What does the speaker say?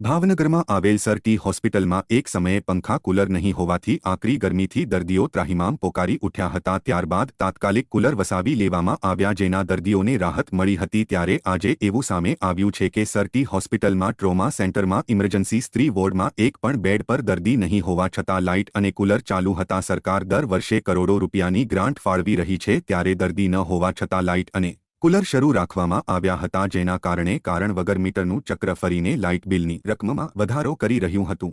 ભાવનગરમાં આવેલ સરટી હોસ્પિટલમાં એક સમયે પંખા કુલર નહીં હોવાથી આકરી ગરમીથી દર્દીઓ ત્રાહિમામ પોકારી ઉઠ્યા હતા. ત્યારબાદ તાત્કાલિક કુલર વસાવી લેવામાં આવ્યા જેના દર્દીઓને રાહત મળી હતી. ત્યારે આજે એવું સામે આવ્યું છે કે સરટી હોસ્પિટલમાં ટ્રોમા સેન્ટરમાં ઇમરજન્સી સ્ત્રી વોર્ડમાં એક પણ બેડ પર દર્દી નહીં હોવા છતાં લાઇટ અને કુલર ચાલુ હતા. સરકાર દર વર્ષે કરોડો રૂપિયાની ગ્રાન્ટ ફાળવી રહી છે ત્યારે દર્દી ન હોવા છતાં લાઇટ અને કુલર શરૂ રાખવામાં આવ્યા હતા, જેના કારણે કારણ વગર મીટરનું ચક્ર ફરીને લાઇટ બિલની રકમમાં વધારો કરી રહ્યું હતું.